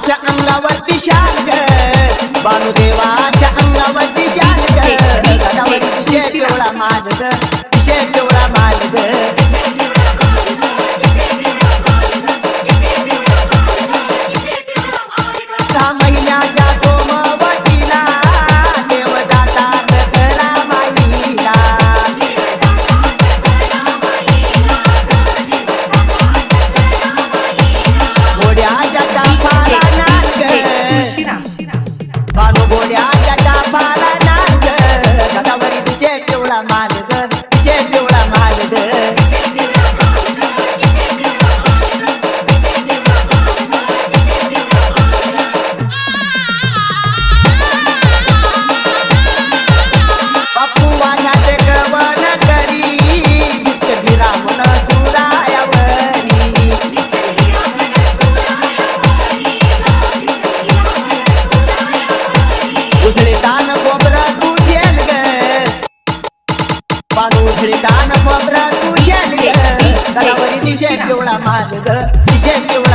देवाच्या अंगावरती शाग बाणू देवाच्या अंगावरती शाग गडावरती तुझे माझ. la madre. पानोखळी दान वापरा तुझ्या निवडा मार्ग दिशा निवडा